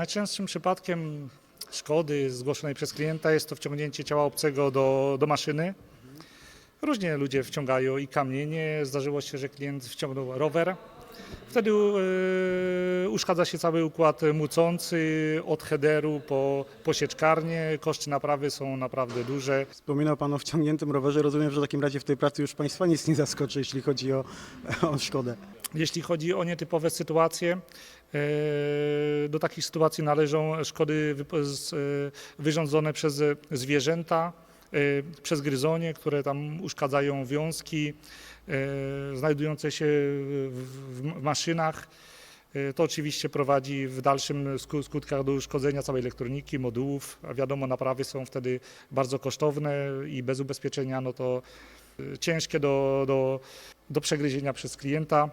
Najczęstszym przypadkiem szkody zgłoszonej przez klienta jest to wciągnięcie ciała obcego do, do maszyny. Różnie ludzie wciągają i kamienie. Zdarzyło się, że klient wciągnął rower. Wtedy e, uszkadza się cały układ mucący od headeru po, po sieczkarnię. Koszty naprawy są naprawdę duże. Wspominał Pan o wciągniętym rowerze. Rozumiem, że w takim razie w tej pracy już Państwa nic nie zaskoczy, jeśli chodzi o, o szkodę. Jeśli chodzi o nietypowe sytuacje, e, do takich sytuacji należą szkody e, wyrządzone przez zwierzęta, e, przez gryzonie, które tam uszkadzają wiązki znajdujące się w, maszynach. To oczywiście prowadzi w dalszym sku- skutkach do uszkodzenia całej elektroniki, modułów, a wiadomo, naprawy są wtedy bardzo kosztowne i bez ubezpieczenia no to ciężkie do, do, do przegryzienia przez klienta.